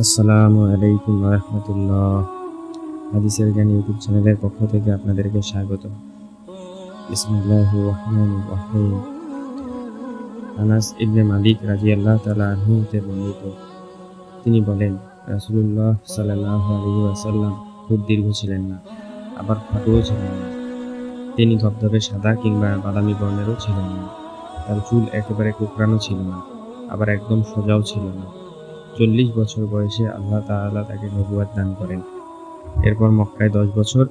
আসসালামু আলাইকুম রহমতুল্লাহ হাদিসের জ্ঞান ইউটিউব চ্যানেলের পক্ষ থেকে আপনাদেরকে স্বাগত। রহিম। আনাস ইবনে মালিক রাজি আল্লাহ তালা বর্ণিত। তিনি বলেন, রাসুলুল্লাহ সাল্লাহ আলী আসাল্লাম খুব দীর্ঘ ছিলেন না, আবার খাটোও ছিলেন না। তিনি ধবধবে সাদা কিংবা বাদামি বর্ণেরও ছিলেন না। তার চুল একেবারে কোকড়ানো ছিল না, আবার একদম সোজাও ছিল না। চল্লিশ বছর বয়সে আল্লাহ তাআলা তাকে নবুয়াত দান করেন। এরপর মক্কায় দশ বছর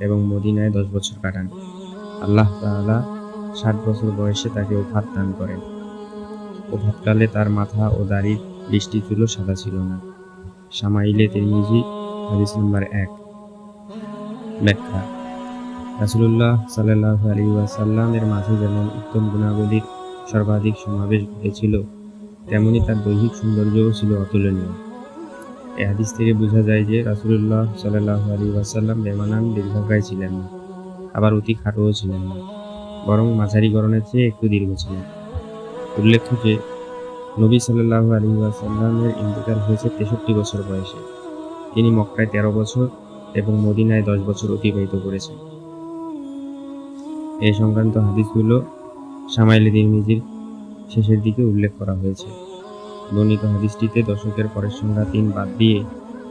এবং মদিনায় দশ বছর কাটান। আল্লাহ তাআলা ষাট বছর বয়সে তাকে ওফাত দান করেন। ওফাতকালে তার মাথা ও দাড়ির বৃষ্টি চুলও সাদা ছিল না। সামাইলে তিরমিজি, হাদিস নম্বর এক। ব্যাখ্যা। রাসুলুল্লাহ সাল্লাহ আলী ওয়াসাল্লামের মাঝে যেমন উত্তম গুণাবলীর সর্বাধিক সমাবেশ ঘটেছিল তেমনি তার দৈহিক সৌন্দর্যও ছিল অতুলনীয়। এ হাদিস থেকে বোঝা যায় যে রাসুলুল্লাহ সাল্লাহ আলী ওয়াসাল্লাম বেমানান, দীর্ঘকায় ছিলেন না, আবার অতি খাটোও ছিলেন না, বরং মাঝারি গরনের চেয়ে একটু দীর্ঘ ছিলেন। উল্লেখ্য যে নবী সাল্লাহ আলী ওয়াসাল্লামের ইন্তেকাল হয়েছে তেষট্টি বছর বয়সে। তিনি মক্কায় তেরো বছর এবং মদিনায় দশ বছর অতিবাহিত করেছেন। এই সংক্রান্ত হাদিসগুলো সামাইলে তিরমিজির শেষের দিকে উল্লেখ করা হয়েছে। বর্ণিত হাদিসটিতে দশকের পরের সংখ্যা তিন বাদ দিয়ে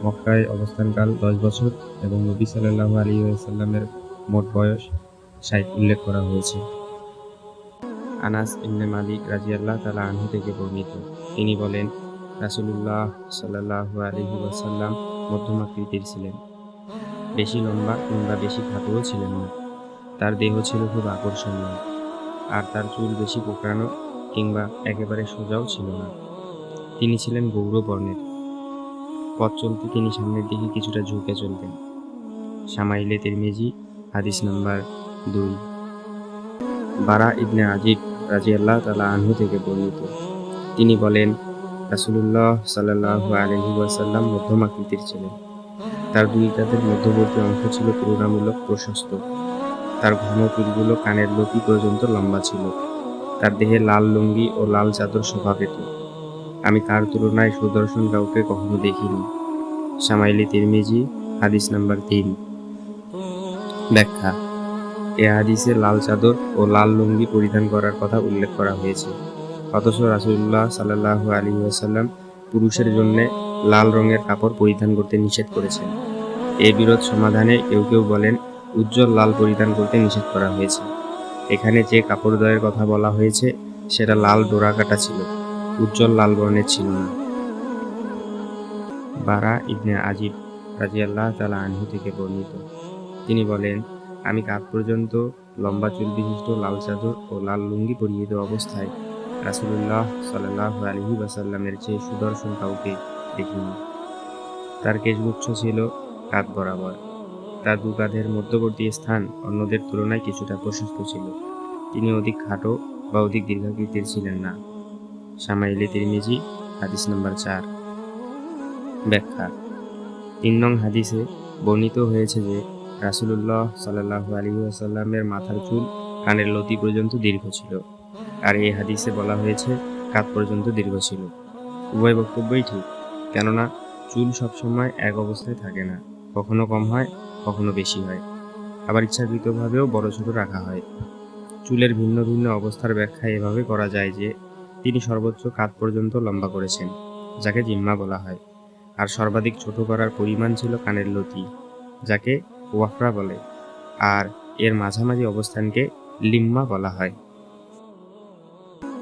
মক্কায় অবস্থানকাল দশ বছর এবং নবী সাল্লাহ আলী সাল্লামের মোট বয়স ষাট উল্লেখ করা হয়েছে। আনাস ইবনে মালিক রাজি আল্লাহ তালা আনহু থেকে বর্ণিত। তিনি বলেন, রাসুলুল্লাহ সাল্লাহ আলহি ওয়াসাল্লাম মধ্যমাকৃতির ছিলেন। বেশি লম্বা কিংবা বেশি খাটোও ছিলেন না। তার দেহ ছিল খুব আকর্ষণীয়। আর তার চুল বেশি কোকড়ানো কিংবা একেবারে সোজাও ছিল না। তিনি ছিলেন গৌর বর্ণের পথ চলতে তিনি সামনের দিকে কিছুটা ঝুঁকে চলতেন। সামাইলে তিরমিজি, হাদিস নাম্বার দুই। বারা ইবনে আজিব রাজি আল্লাহ তালা আনহু থেকে বর্ণিত। তিনি বলেন, রাসুলুল্লাহ সাল্লাহ আলহি ওয়াসাল্লাম মধ্যম আকৃতির ছিলেন। তার দুই কাঁধের মধ্যবর্তী অংশ ছিল তুলনামূলক প্রশস্ত। তার ঘন চুলগুলো কানের লতি পর্যন্ত লম্বা ছিল। তার দেহে লাল লুঙ্গি ও লাল চাদর শোভা পেত আমি তার তুলনায় সুদর্শন কাউকে কখনো দেখিনি। সামাইলি তিরমিজি, হাদিস নাম্বার তিন। ব্যাখ্যা। এ হাদিসে লাল চাদর ও লাল লুঙ্গি পরিধান করার কথা উল্লেখ করা হয়েছে। অথচ রাসুল্লাহ সাল্লাহ আলী আসাল্লাম পুরুষের জন্য লাল রঙের কাপড় পরিধান করতে নিষেধ করেছেন। এ বিরোধ সমাধানে কেউ কেউ বলেন, উজ্জ্বল লাল পরিধান করতে নিষেধ করা হয়েছে। এখানে যে কাপড়দ্বয়ের কথা বলা হয়েছে, সেটা লাল ডোরা কাটা ছিল। উজ্জ্বল লাল বর্ণের ছিল না। বারা ইবনে আজিব রাজিয়াল্লাহ তালা আনহু থেকে বর্ণিত। তিনি বলেন, আমি কাপ পর্যন্ত লম্বা চুল বিশিষ্ট লাল চাদর ও লাল লুঙ্গি পরিহিত অবস্থায় রাসুলুল্লাহ সাল্লাহ আলহি বাসাল্লামের চেয়ে সুদর্শন কাউকে দেখিনি। তার কেশগুচ্ছ ছিল কাঁধ বরাবর। তার দু কাঁধের মধ্যবর্তী স্থান অন্যদের তুলনায় কিছুটা প্রশস্ত ছিল। তিনি অধিক খাটো বা অধিক দীর্ঘাকৃতির ছিলেন না। সামাইলি তিরমিজি, হাদিস নম্বর চার। ব্যাখ্যা। তিন নং হাদিসে বর্ণিত হয়েছে যে, রাসুলুল্লাহ সাল্লাহ আলী আসাল্লামের মাথার চুল কানের লতি পর্যন্ত দীর্ঘ ছিল। আর এই হাদিসে বলা হয়েছে, কাত পর্যন্ত দীর্ঘ ছিল। উভয় বক্তব্যই ঠিক, কেননা চুল সবসময় এক অবস্থায় থাকে না। কখনো কম হয়, কখনো বেশি হয়। আবার ইচ্ছাকৃতভাবেও বড় ছোট রাখা হয়। চুলের ভিন্ন ভিন্ন অবস্থার ব্যাখ্যা এভাবে করা যায় যে, তিনি সর্বোচ্চ কাত পর্যন্ত লম্বা করেছেন, যাকে জিম্মা বলা হয়। আর সর্বাধিক ছোট করার পরিমাণ ছিল কানের লতি, যাকে ওয়াফরা বলে। আর এর মাঝামাঝি অবস্থানকে লিম্মা বলা হয়।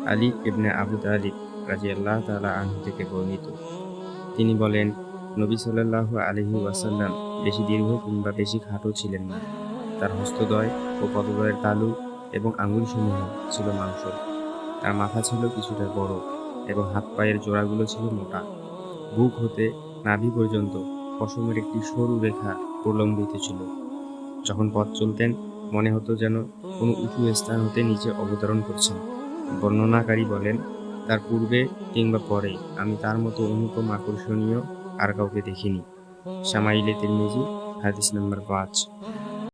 আলী ইবনে আবু তালিব রাজি আল্লাহ তালা আনহু থেকে বর্ণিত। তিনি বলেন নবী সাল্লাহ আলহি ওয়াসাল্লাম বেশি দীর্ঘ কিংবা বেশি খাটো ছিলেন না। তার হস্তদয় ও পদদয়ের তালু এবং আঙুলসমূহ ছিল মাংস। তার মাথা ছিল কিছুটা বড় এবং হাত পায়ের জোড়াগুলো ছিল মোটা। বুক হতে নাভি পর্যন্ত পশমের একটি সরু রেখা প্রলম্বিত ছিল। যখন পথ চলতেন, মনে হতো যেন কোনো উঁচু স্থান হতে নিচে অবতরণ করছেন। বর্ণনাকারী বলেন, তার পূর্বে কিংবা পরে আমি তার মতো অনুপম আকর্ষণীয় আর কাউকে দেখিনি। সামাইলে তিরমিজি হাদিস নম্বর পাঁচ।